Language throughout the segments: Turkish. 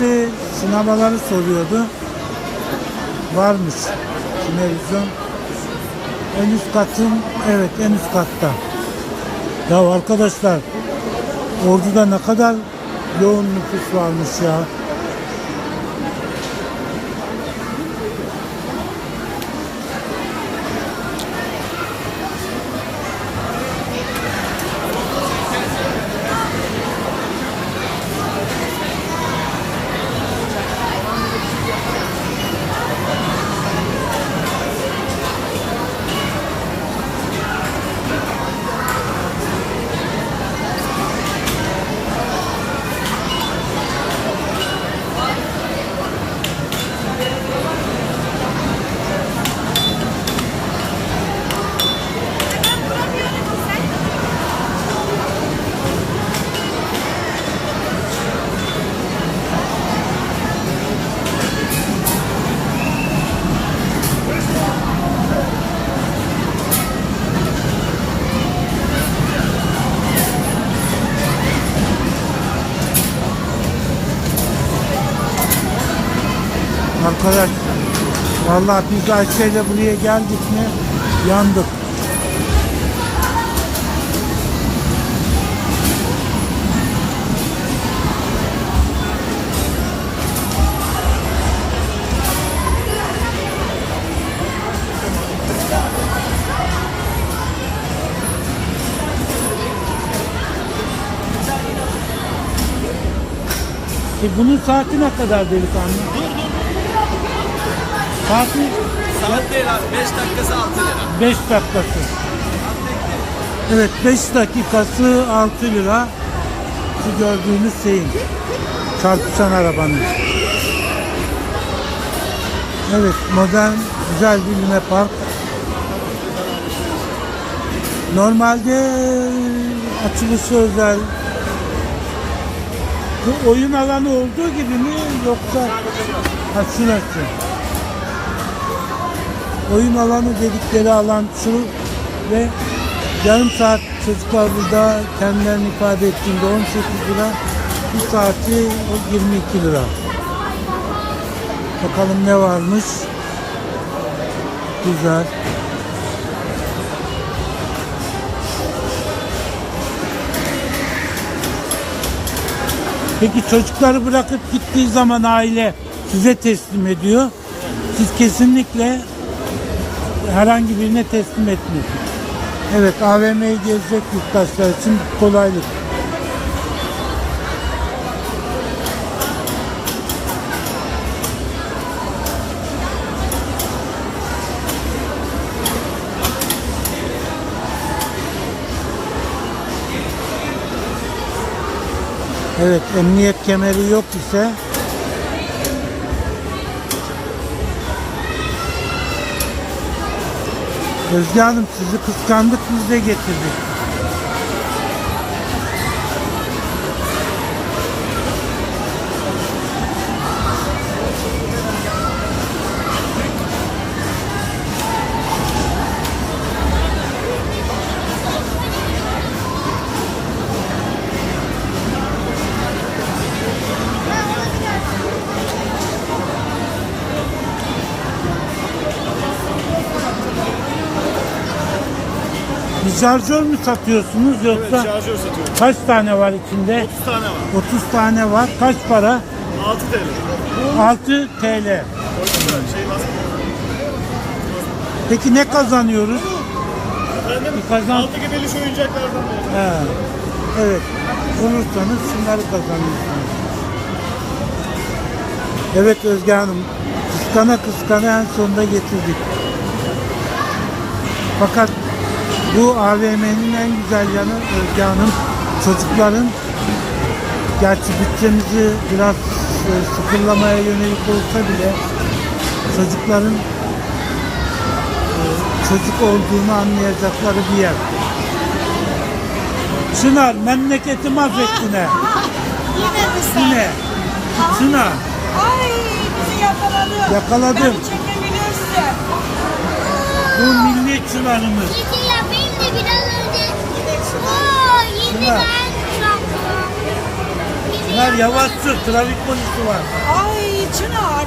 Birisi sinemaları soruyordu. Varmış televizyon. En üst katın, evet en üst katta. Ya arkadaşlar, Ordu'da ne kadar yoğun nüfus varmış ya. Arkadaş, vallahi biz Ayşe'yle buraya geldik mi yandık. E bunun saati ne kadar delikanlı? Saati Saat değil abi 5 dakikası 6 lira. 5 dakikası. Evet 5 dakikası 6 lira. Şu gördüğünüz şeyin. Çarpışan arabanın. Evet modern güzel bir Luna Park. Normalde açılışı özel bu oyun alanı olduğu gibi mi yoksa ha şurası. Oyun alanı dedikleri alan şu ve yarım saat çocuklar burada kendilerini ifade ettiğinde 18 lira bir saati o 22 lira. Bakalım ne varmış. Güzel. Peki çocukları bırakıp gittiği zaman aile size teslim ediyor. Siz kesinlikle herhangi birine teslim etmiyorsunuz. Evet AVM'yi gezecek yurttaşlar için kolaylık. Evet emniyet kemeri yok ise Özge Hanım sizi kıskandık biz de getirdik. Şarjör mü satıyorsunuz yoksa Şarjör satıyorum. kaç tane var içinde? 30 tane var. 30 tane var. Kaç para? 6 TL. 6 TL. Peki ne kazanıyoruz? Efendim? Bir kazan- 6 gibi şu oyuncaklardan biri. He. Evet. Olursanız şunları kazanıyorsunuz. Evet Özge Hanım. Kıskana kıskana en sonunda getirdik. Fakat bu AVM'nin en güzel yanı Özge Hanım çocukların gerçi bütçemizi biraz e, sıfırlamaya yönelik olsa bile çocukların e, çocuk olduğunu anlayacakları bir yer. Çınar memleketi mahvettin he. Yine mi sen? Yine. Çınar Ay bizi yakaladı. Yakaladım. Beni çekebilirsin. bu milli çınarımız. Peki ya benim de Yine Bunlar yavaş sür. Trafik polisi var. Ay Çınar.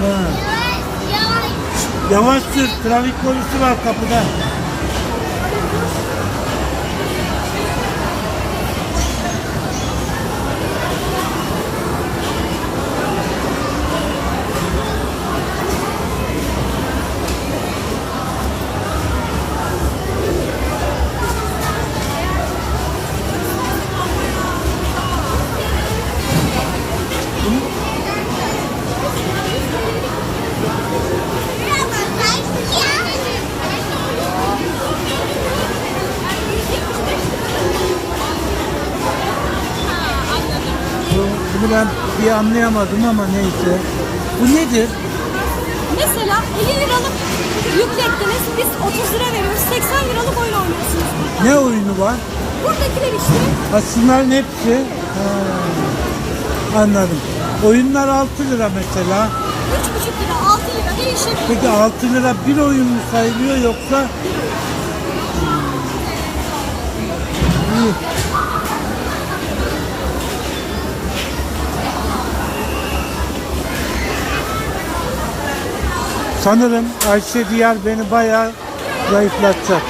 Ha. Yavaş sür. Trafik polisi var kapıda. Anlayamadım ama neyse. Bu nedir? Mesela 50 liralık yüklettiniz, biz 30 lira veriyoruz, 80 liralık oyun oynuyorsunuz burada. Ne oyunu var? Buradakiler işte Ha, şunların hepsi. Ha, anladım. Oyunlar 6 lira mesela. 3,5 lira, 6 lira değişir. Peki 6 lira bir oyun mu sayılıyor yoksa? İyi. Sanırım Ayşe Diyar beni bayağı zayıflatacak.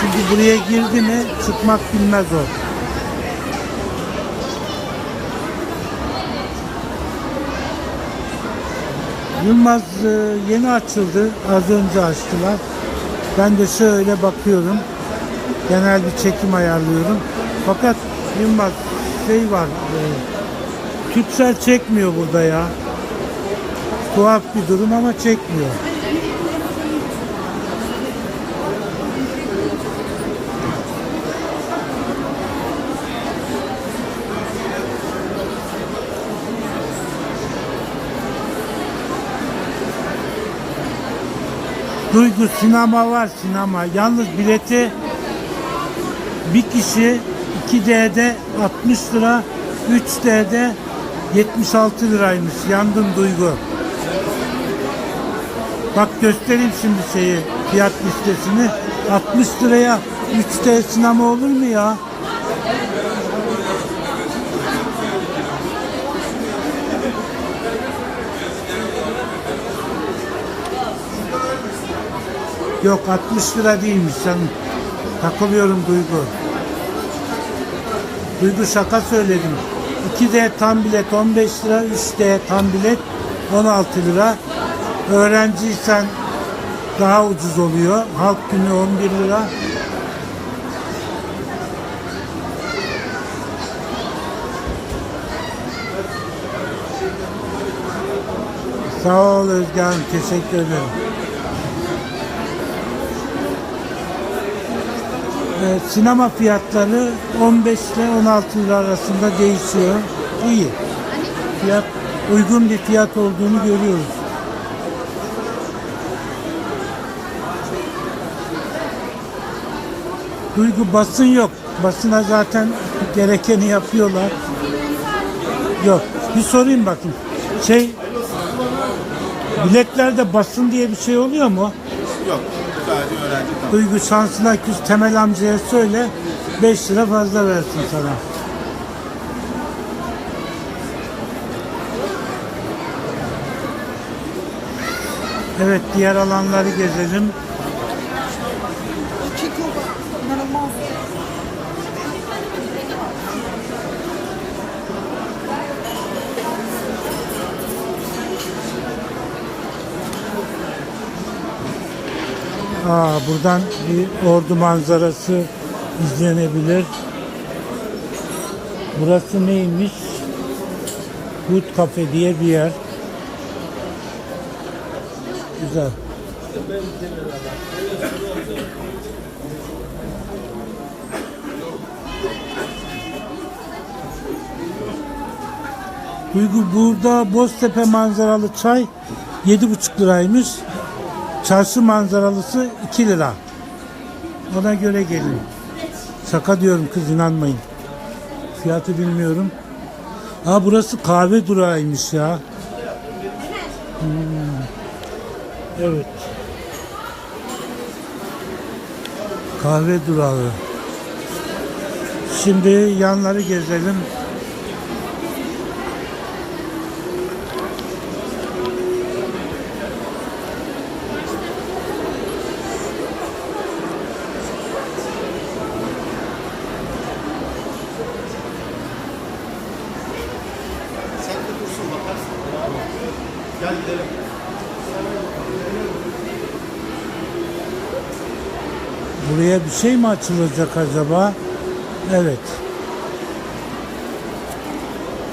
Çünkü buraya girdi mi çıkmak bilmez o. Yılmaz e, yeni açıldı. Az önce açtılar. Ben de şöyle bakıyorum. Genel bir çekim ayarlıyorum. Fakat Yılmaz şey var. E, Türksel çekmiyor burada ya. Tuhaf bir durum ama çekmiyor. Duygu sinema var sinema. Yalnız bileti bir kişi 2D'de 60 lira, 3D'de 76 liraymış. Yandım Duygu. Bak göstereyim şimdi şeyi, fiyat listesini. 60 liraya 3D sinema olur mu ya? Yok 60 lira değilmiş canım. Takılıyorum Duygu. Duygu şaka söyledim. 2D tam bilet 15 lira, 3D tam bilet 16 lira. Öğrenciysen daha ucuz oluyor. Halk günü 11 lira. Sağ ol Özge Hanım, teşekkür ederim. Ee, sinema fiyatları 15 ile 16 lira arasında değişiyor. İyi. Fiyat uygun bir fiyat olduğunu görüyoruz. Duygu basın yok. Basına zaten gerekeni yapıyorlar. Yok. Bir sorayım bakayım. Şey biletlerde basın diye bir şey oluyor mu? Yok. Sadece öğrenci tamam. Duygu şansına küs Temel amcaya söyle 5 lira fazla versin sana. Evet diğer alanları gezelim. Aa, buradan bir ordu manzarası izlenebilir. Burası neymiş? Good Cafe diye bir yer. Güzel. Duygu burada Boztepe manzaralı çay 7,5 liraymış. Çarşı manzaralısı 2 lira. Ona göre gelin. Şaka diyorum kız inanmayın. Fiyatı bilmiyorum. Ha burası kahve durağıymış ya. Hmm. Evet. Kahve durağı. Şimdi yanları gezelim. Buraya bir şey mi açılacak acaba? Evet.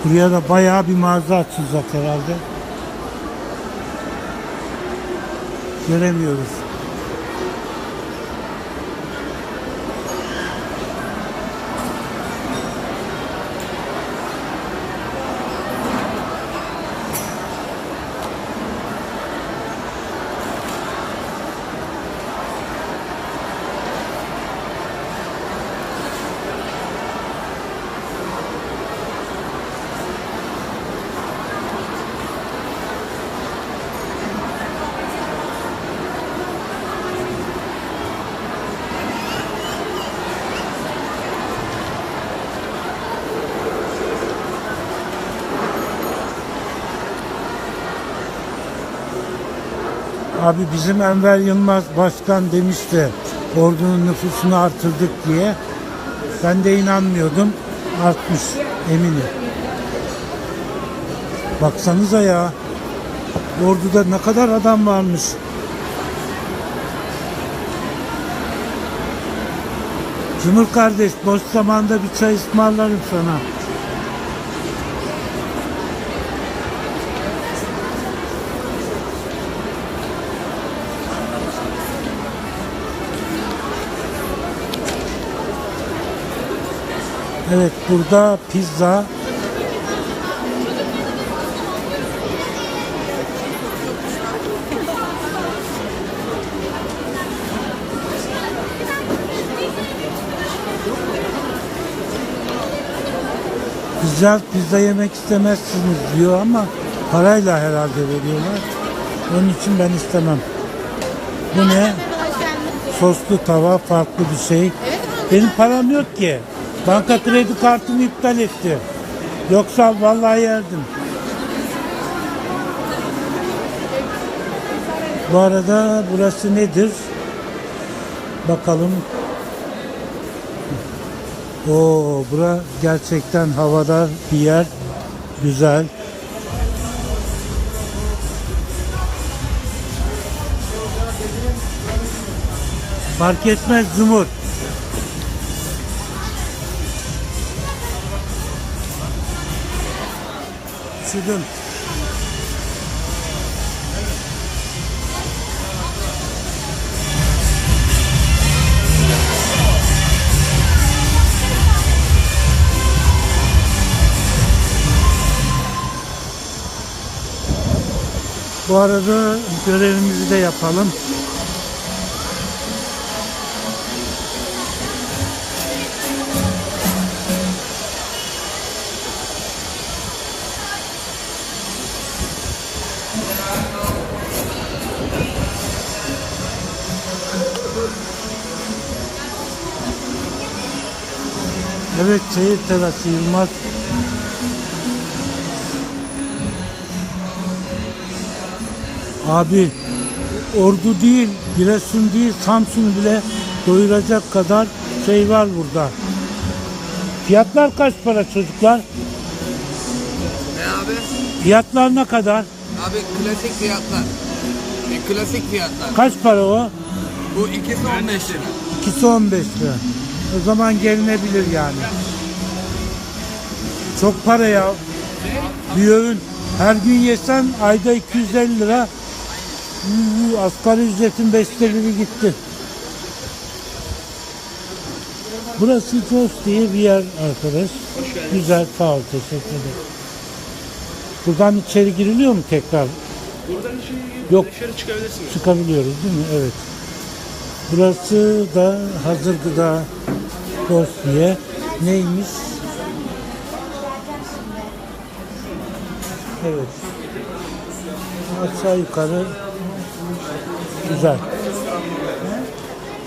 Buraya da bayağı bir mağaza açılacak herhalde. Göremiyoruz. Abi bizim Enver Yılmaz başkan demişti ordunun nüfusunu artırdık diye. Ben de inanmıyordum. Artmış eminim. Baksanıza ya. Orduda ne kadar adam varmış. Cumhur kardeş boş zamanda bir çay ısmarlarım sana. Evet burada pizza. Güzel pizza yemek istemezsiniz diyor ama parayla herhalde veriyorlar. Onun için ben istemem. Bu ne? Soslu tava farklı bir şey. Benim param yok ki. Banka kredi kartımı iptal etti. Yoksa vallahi yerdim. Bu arada burası nedir? Bakalım. Oo, bura gerçekten havadar bir yer. Güzel. Fark etmez Zumur. Üşüdüm. Bu arada görevimizi de yapalım. Evet şehir terası Yılmaz. Abi ordu değil, Giresun değil, Samsun bile doyuracak kadar şey var burada. Fiyatlar kaç para çocuklar? Ne abi? Fiyatlar ne kadar? Abi klasik fiyatlar. E, klasik fiyatlar. Kaç para o? Bu ikisi 15 lira. İkisi 15 lira. O zaman gelinebilir yani. Çok para ya. Bir öğün her gün yesen ayda 250 lira. Asgari ücretin beşte biri gitti. Burası Jos diye bir yer arkadaş. Güzel sağ ol teşekkür ederim. Buradan içeri giriliyor mu tekrar? Buradan içeri, Yok. dışarı çıkabilirsiniz. Çıkabiliyoruz değil mi? Evet. Burası da hazır gıda diye. Neymiş? Evet. Aşağı yukarı güzel.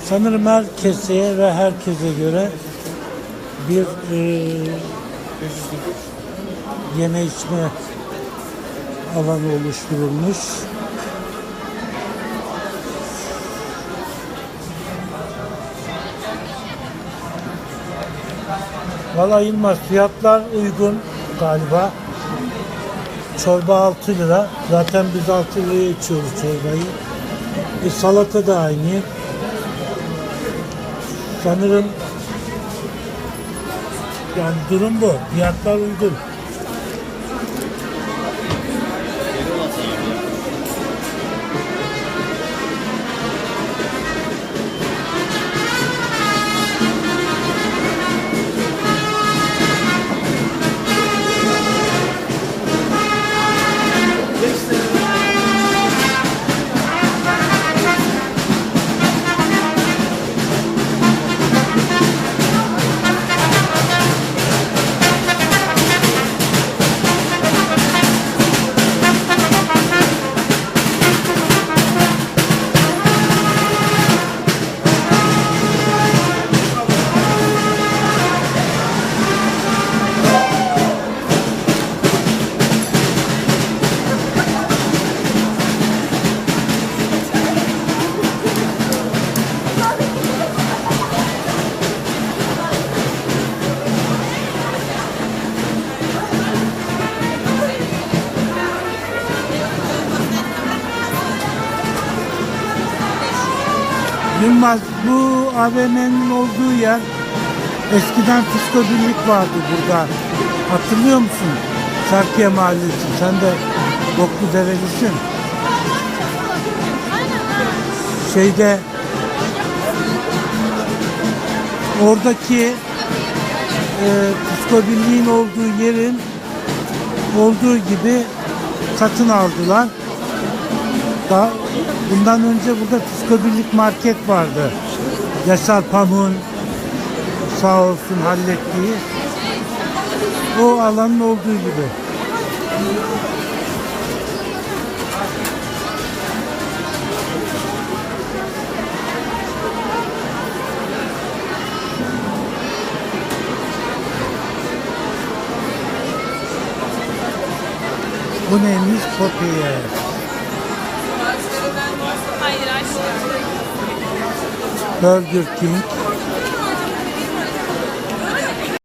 Sanırım her keseye ve herkese göre bir e, yeme içme alanı oluşturulmuş. Valla Yılmaz fiyatlar uygun galiba. Çorba 6 lira. Zaten biz 6 liraya içiyoruz çorbayı. E, salata da aynı. Sanırım yani durum bu. Fiyatlar uygun. Yılmaz bu AVM'nin olduğu yer eskiden Fisko vardı burada. Hatırlıyor musun? Sarkiye Mahallesi. Sen de Boklu Derelisin. Şeyde oradaki e, Fisko olduğu yerin olduğu gibi satın aldılar. Daha, bundan önce burada Fisko Birlik Market vardı. Yaşar Pamuk'un sağ olsun hallettiği. O alanın olduğu gibi. Bu neymiş? Popeye. Burger King.